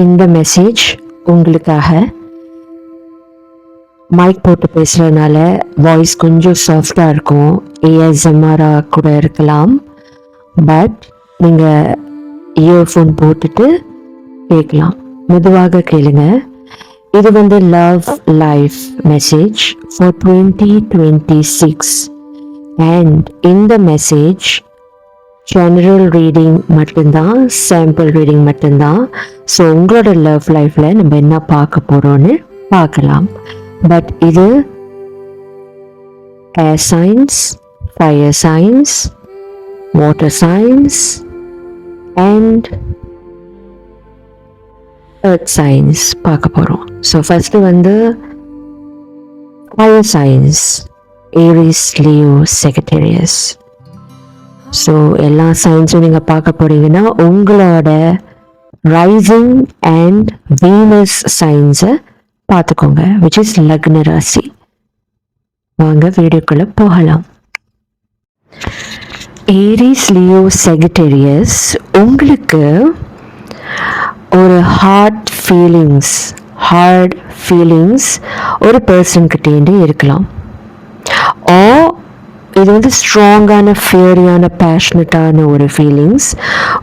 இந்த மெசேஜ் உங்களுக்காக. மைக் போட்டு பேசுகிறதுனால வாய்ஸ் கொஞ்சம் சாஃப்டாக இருக்கும். ஏஎஸ்எம்ஆராக கூட இருக்கலாம். பட் நீங்கள் இயர்ஃபோன் போட்டுட்டு கேட்கலாம் மெதுவாக கேளுங்க. இது வந்து love life message for twenty twenty six and இந்த மெசேஜ் ஜெனரல் ரீடிங் மட்டும்தான் சாம்பிள் ரீடிங் மட்டும்தான் ஸோ உங்களோட லவ் லைஃப்பில் நம்ம என்ன பார்க்க போகிறோன்னு பார்க்கலாம். பட் இது air signs fire signs water signs and earth signs பார்க்க போகிறோம் ஸோ ஃபஸ்ட்டு வந்து fire signs Aries Leo Sagittarius so எல்லா சயின்ஸும் நீங்கள் பார்க்க போறீங்கன்னா உங்களோட ரைசிங் அண்ட் வீனஸ் சயின்ஸை பார்த்துக்கோங்க விச் இஸ் லக்ன ராசி. வாங்க வீடியோக்குள்ளே போகலாம். ஏரிஸ் லியோ செகட்டேரியஸ் உங்களுக்கு ஒரு ஹார்ட் ஃபீலிங்ஸ் ஹார்ட் ஃபீலிங்ஸ் ஒரு பர்சன்கிட்டேருந்து இருக்கலாம். ஓ இது வந்து ஸ்ட்ராங்கான ஃபியரியான பேஷனட்டான ஒரு ஃபீலிங்ஸ்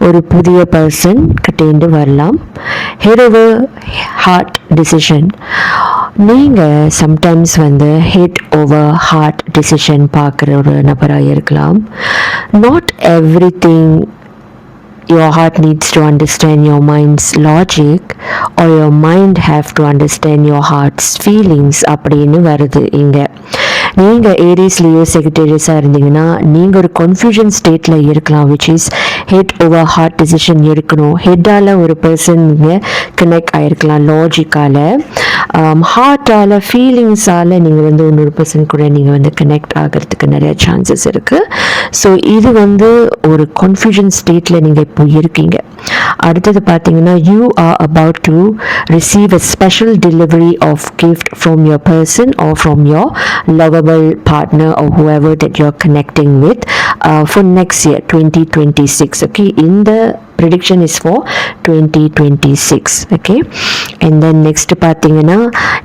ஒரு புதிய பர்சன் கிட்டேந்து வரலாம். ஹெட் ஹார்ட் டிசிஷன் நீங்கள் சம்டைம்ஸ் வந்து ஹெட் ஓவர் ஹார்ட் டிசிஷன் பார்க்குற ஒரு நபராக இருக்கலாம். Not everything your heart needs to understand your mind's logic or your mind have to understand your heart's feelings அப்படின்னு வருது இங்கே. நீங்கள் ஏரிஸ்லேயோ செக்ரட்டரியஸாக இருந்தீங்கன்னா நீங்கள் ஒரு கன்ஃபியூஷன் ஸ்டேட்டில் இருக்கலாம் which is head over heart decision எடுக்கணும். ஹெட்டால் ஒரு பர்சன் நீங்கள் கனெக்ட் ஆகிருக்கலாம் லாஜிக்கால் ஹார்ட்டால் ஃபீலிங்ஸால் நீங்கள் வந்து இன்னொரு பர்சன் கூட நீங்கள் வந்து கனெக்ட் ஆகிறதுக்கு நிறைய சான்சஸ் இருக்குது ஸோ இது வந்து ஒரு கன்ஃபியூஷன் ஸ்டேட்டில் நீங்கள் இப்போ இருக்கீங்க. அடுத்தது பார்த்தீங்கன்னா you are about to receive a special delivery of gift from your person or from your lovable partner are whoever that you're connecting with for next year twenty twenty six okay இந்த prediction is for 2026 okay and then next பார்த்தீங்கன்னா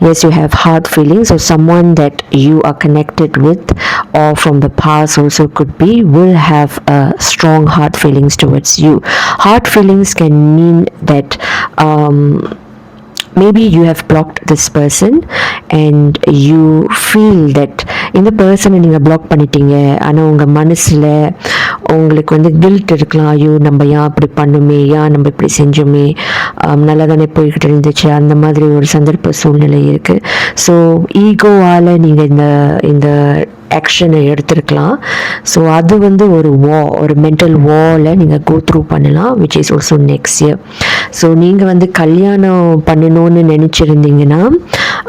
yes you have heart feelings or someone that you are connected with or from the past also could be will have a strong heart feelings towards you heart feelings can mean that um, maybe you have blocked this person and you feel that இந்த பர்சனை நீங்கள் black பண்ணிட்டீங்க. ஆனால் உங்கள் மனசில் உங்களுக்கு வந்து guilt இருக்கலாம். ஐயோ நம்ம ஏன் அப்படி பண்ணுமே? ஏன் நம்ம இப்படி செஞ்சோமே? நல்லா தானே போய்கிட்டு இருந்துச்சு. அந்த மாதிரி ஒரு சந்தர்ப்ப சூழ்நிலை இருக்குது ஸோ ஈகோவால் நீங்கள் இந்த இந்த ஆக்ஷனை எடுத்திருக்கலாம். ஸோ அது வந்து ஒரு வா ஒரு மென்டல் வாலை நீங்கள் கோ த்ரூ பண்ணலாம் which is also next year so நீங்கள் வந்து கல்யாணம் பண்ணணும்னு நினச்சிருந்தீங்கன்னா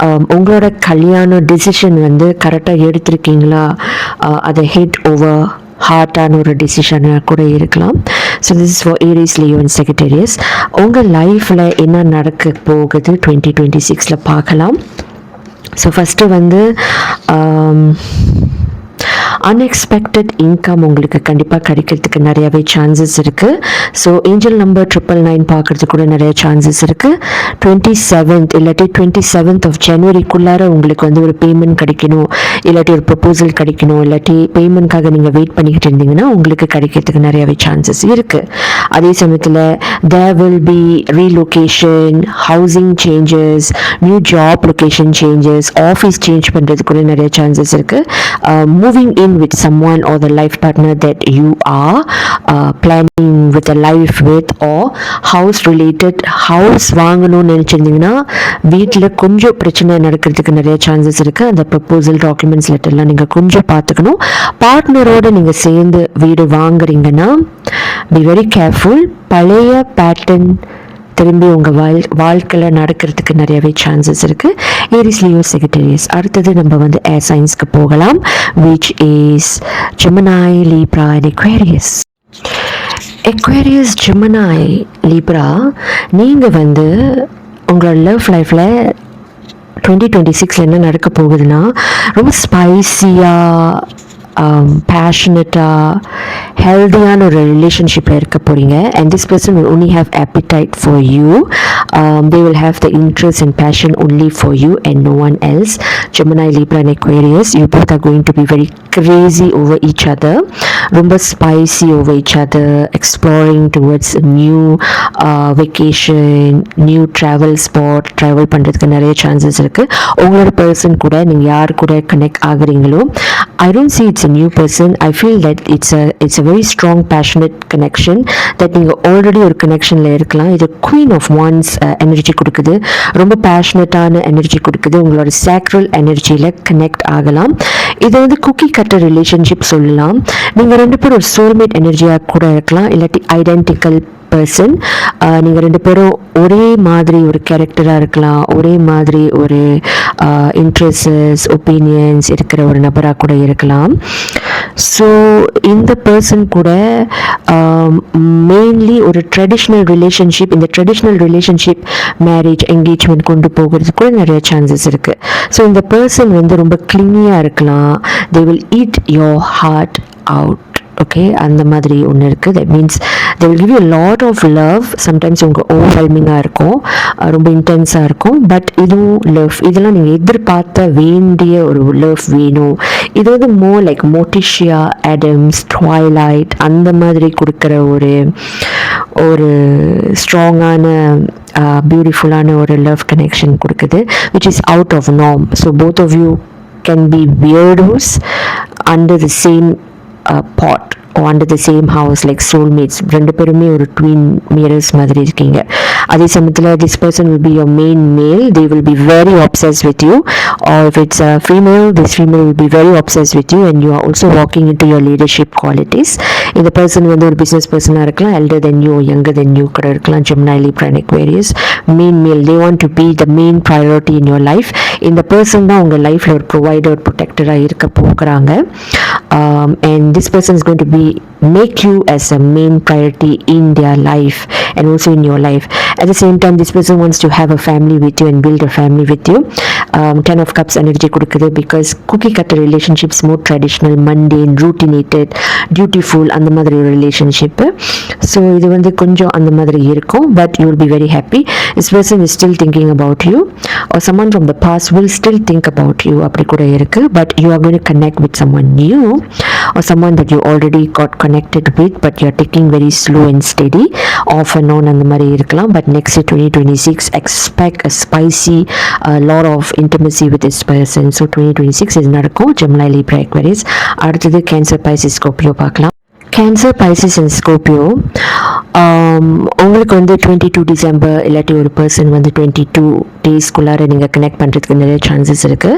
um, உங்களோட கல்யாணம் டிசிஷன் வந்து கரெக்டாக எடுத்திருக்கீங்களா? Uh, அதை ஹெட் ஓவர் ஹார்ட்டான ஒரு டிசிஷனாக கூட இருக்கலாம். So this is for Aries Leo Sagittarius உங்கள் லைஃப்பில் என்ன நடக்க போகுது டுவெண்ட்டி டுவெண்ட்டி சிக்ஸில் பார்க்கலாம். ஸோ ஃபஸ்ட்டு வந்து um, அன்எக்ஸ்பெக்டட் இன்கம் உங்களுக்கு கண்டிப்பாக கிடைக்கிறதுக்கு நிறையவே சான்சஸ் இருக்குது so angel number triple nine பார்க்குறதுக்கு கூட நிறைய சான்சஸ் இருக்குது டுவெண்ட்டி செவன்த் இல்லாட்டி டுவெண்ட்டி செவன்த் ஆஃப் ஜனவரிக்குள்ளார உங்களுக்கு வந்து ஒரு பேமெண்ட் கிடைக்கணும். இல்லாட்டி ஒரு ப்ரொபோசல் கிடைக்கணும். இல்லாட்டி பேமெண்ட்காக நீங்கள் வெயிட் பண்ணிக்கிட்டு இருந்தீங்கன்னா உங்களுக்கு கிடைக்கிறதுக்கு நிறையவே சான்சஸ் இருக்குது அதே சமயத்தில் there will be relocation housing changes new job location changes office change பண்ணுறதுக்கு கூட நிறைய சான்சஸ் இருக்குது moving in with someone or the life partner that you are planning with a life with or house related house வாங்கணும்னு நினச்சிருந்தீங்கன்னா வீட்டில் கொஞ்சம் பிரச்சனை நடக்கிறதுக்கு நிறைய சான்சஸ் இருக்குது அந்த ப்ரப்போசல் டாக்குமெண்ட்ஸ் லெட்டர்லாம் நீங்கள் கொஞ்சம் பார்த்துக்கணும். பார்ட்னரோடு நீங்கள் சேர்ந்து வீடு வாங்குறீங்கன்னா பி வெரி கேர்ஃபுல் பழைய பேட்டர்ன் திரும்பி உங்கள் வாழ் வாழ்க்கையில் நடக்கிறதுக்கு நிறையவே சான்சஸ் இருக்குது ஏரிஸ் லியோ செகட்டரியஸ் அடுத்தது நம்ம வந்து ஏர் சயின்ஸ்க்கு போகலாம். Which is Gemini Libra and Aquarius Aquarius Gemini Libra நீங்கள் வந்து உங்களோட லவ் லைஃப்பில் டுவெண்ட்டி டுவெண்ட்டி சிக்ஸில் என்ன நடக்க போகுதுன்னா ரொம்ப ஸ்பைஸியாக பேஷனட்டாக ஹெல்தியான ஒரு ரிலேஷன்ஷிப்பில் இருக்க போகிறீங்க and this person will only have appetite for you they will have the interest and passion only for you and no one else Gemini Libra and Aquarius you both are going to be very crazy over each other ரொம்ப spicy over each other exploring towards new vacation new travel spot travel பண்ணுறதுக்கு நிறைய chances இருக்குது உங்களோட person கூட நீங்கள் யார் கூட connect ஆகுறீங்களோ I don't see it's a new person I feel that it's a it's a very strong passionate connection that நீங்கள் already ஒரு கனெக்ஷனில் இருக்கலாம். இது குவீன் ஆஃப் ஒன்ஸ் எனர்ஜி கொடுக்குது. ரொம்ப பேஷனட்டான எனர்ஜி கொடுக்குது. உங்களோட சேக்ரல் எனர்ஜியில் கனெக்ட் ஆகலாம். இது வந்து குக்கி கட்டர் ரிலேஷன்ஷிப் சொல்லலாம். நீங்கள் ரெண்டு பேரும் ஒரு சோல்மேட் எனர்ஜியாக கூட இருக்கலாம். இல்லாட்டி ஐடென்டிக்கல் பர்சன் uh, நீங்கள் ரெண்டு பேரும் ஒரே மாதிரி ஒரு கேரக்டராக இருக்கலாம். ஒரே மாதிரி ஒரு uh, இன்ட்ரெஸ்டஸ் ஒப்பீனியன்ஸ் இருக்கிற ஒரு நபராக கூட இருக்கலாம். ஸோ இந்த பர்சன் கூட um, மெயின்லி ஒரு ட்ரெடிஷ்னல் ரிலேஷன்ஷிப் இந்த ட்ரெடிஷ்னல் ரிலேஷன்ஷிப் மேரேஜ் என்கேஜ்மெண்ட் கொண்டு போகிறது கூட நிறைய சான்சஸ் இருக்குது ஸோ இந்த பர்சன் வந்து ரொம்ப கிளினியாக இருக்கலாம். They will eat your heart out okay அந்த மாதிரி ஒன்று இருக்குது that means they will give you lot of love sometimes உங்கள் ஓவர்வெல்மிங்காக இருக்கும். ரொம்ப இன்டென்ஸாக இருக்கும். பட் இதுவும் லவ் இதெல்லாம் நீங்கள் எதிர்பார்த்த வேண்டிய ஒரு லவ் வேணும். இது வந்து மோ லைக் மோட்டிஷியா ஆடம்ஸ் ட்வாய்லைட் அந்த மாதிரி கொடுக்குற ஒரு ஒரு ஸ்ட்ராங்கான பியூட்டிஃபுல்லான ஒரு லவ் கனெக்ஷன் கொடுக்குது which is out of norm so both of you can be weirdos under the same pot under the same house like soulmates ரெண்டு பேருமே ஒரு ட்வீன் மியரர்ஸ் மாதிரி இருக்கீங்க அதே சமயத்தில் this person will be your main male they will be very obsess with you or if it's a female this female will be very obsess with you and you are also walking into your leadership qualities இந்த person வந்து ஒரு business பர்சனாக இருக்கலாம் elder than you younger than you கூட இருக்கலாம் Gemini pranic Aquarius main male they want to be the main priority in your life இந்த person தான் உங்கள் லைஃப்பில் ஒரு ப்ரொவைடர் ப்ரொடெக்டராக இருக்க போகிறாங்க um, and this person is going to be make you as a main priority in their life and also in your life at the same time this person wants to have a family with you and build a family with you um, ten of cups energy கொடுக்குது because cookie cutter relationships more traditional mundane routinated dutiful அந்த மாதிரி ஒரு relationship so இது வந்து கொஞ்சம் அந்த மாதிரி இருக்கும் but you will be very happy this person is still thinking about you or someone from the past will still think about you அப்படி கூட இருக்கு but you are going to connect with someone new or someone that you already got connected with but you're taking very slow and steady off and on அந்த மாதிரி இருக்கலாம் but next year 2026 expect a spicy a lot of intimacy with this person so 2026 இது நடக்கும் Gemini Libra Aquarius அடுத்தது Cancer Pisces Scorpio பார்க்கலாம் Cancer Pisces and Scorpio உங்களுக்கு வந்து twenty two December இல்லாட்டி ஒரு பர்சன் வந்து டுவெண்ட்டி டூ டேஸ்க்குள்ளார நீங்கள் கனெக்ட் பண்ணுறதுக்கு நிறைய சான்சஸ் இருக்குது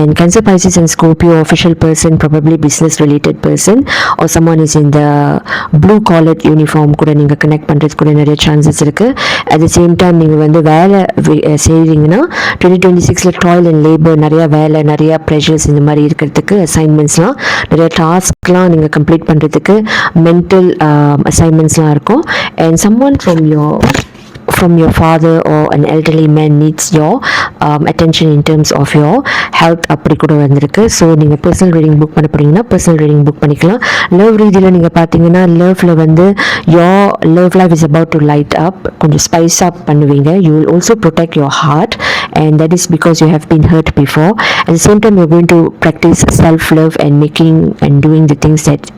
and Cancer Pisces and Scorpio official person probably business related person or someone is இந்த ப்ளூ காலர் யூனிஃபார்ம் கூட நீங்கள் கனெக்ட் பண்ணுறது கூட நிறைய சான்சஸ் இருக்குது அட் த சேம் டைம் நீங்கள் வந்து வேலை செய்கிறீங்கன்னா டுவெண்ட்டி டுவெண்ட்டி சிக்ஸில் டாயில் அண்ட் லேபர் நிறையா வேலை நிறையா ப்ரெஷர்ஸ் இந்த மாதிரி இருக்கிறதுக்கு அசைன்மெண்ட்ஸ்லாம் நிறைய டாஸ்க்லாம் நீங்கள் கம்ப்ளீட் பண்ணுறதுக்கு மென்டல் அசைன்மெண்ட்ஸ்லாம் இருக்கும். And someone from your from your father or an elderly man needs your um, attention in terms of your health அப்படி கூட வந்திருக்கு ஸோ நீங்கள் பர்சனல் ரீடிங் புக் பண்ண போகிறீங்கன்னா பர்சனல் ரீடிங் புக் பண்ணிக்கலாம் லவ் ரீதியில் நீங்கள் பார்த்தீங்கன்னா லவ்வில் வந்து your love life is about to light up கொஞ்சம் ஸ்பைஸ் அப் பண்ணுவீங்க you will also protect your heart and that is because you have been hurt before at the same time you going to practice self love and making and doing the things that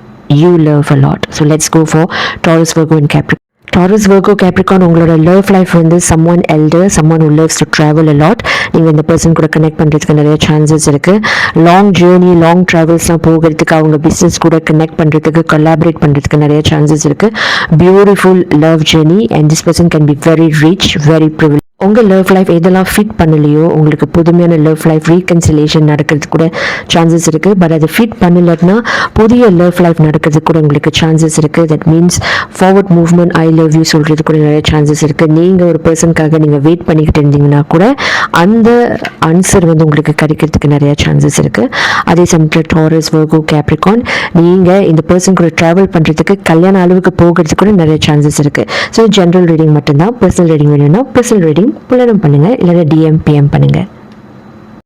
you love a lot. So let's go for Taurus, Virgo, and Capricorn. Taurus Virgo Capricorn உங்களோட love life வந்து someone elder someone who to travel a lot நீங்கள் இந்த person கூட connect பண்ணுறதுக்கு நிறைய chances இருக்குது long journey long ட்ராவல்ஸ்லாம் போகிறதுக்கு அவங்க பிஸ்னஸ் கூட கனெக்ட் பண்ணுறதுக்கு கொலாபரேட் பண்ணுறதுக்கு நிறைய சான்சஸ் இருக்குது beautiful love journey and this person can be very rich very ப்ரிவில் உங்கள் லவ் லைஃப் எதெல்லாம் ஃபிட் பண்ணலையோ உங்களுக்கு புதுமையான லவ் லைஃப் ரீகன்சிலேஷன் நடக்கிறதுக்கு கூட சான்சஸ் இருக்குது பட் அது ஃபிட் பண்ணலன்னா புதிய லவ் லைஃப் நடக்கிறதுக்கு கூட உங்களுக்கு சான்சஸ் இருக்குது that means forward movement I love you சொல்கிறது கூட நிறைய சான்சஸ் இருக்குது நீங்கள் ஒரு பர்சனுக்காக நீங்கள் வெயிட் பண்ணிக்கிட்டு இருந்தீங்கன்னா கூட அந்த ஆன்சர் வந்து உங்களுக்கு கிடைக்கிறதுக்கு நிறைய சான்சஸ் இருக்குது அதே சமயத்தில் டாரஸ் வர்கோ கேப்ரிகான் நீங்கள் இந்த பர்சன் கூட ட்ராவல் பண்ணுறதுக்கு கல்யாண அளவுக்கு போகிறதுக்கு கூட நிறைய சான்சஸ் இருக்குது ஸோ ஜென்ரல் ரீடிங் மட்டும்தான் பர்சனல் ரீடிங் வேணும்னா பர்சனல் ரீடிங் புலனம் பண்ணுங்கள் இல்லைன்னா டிஎம் பிஎம் பண்ணுங்கள்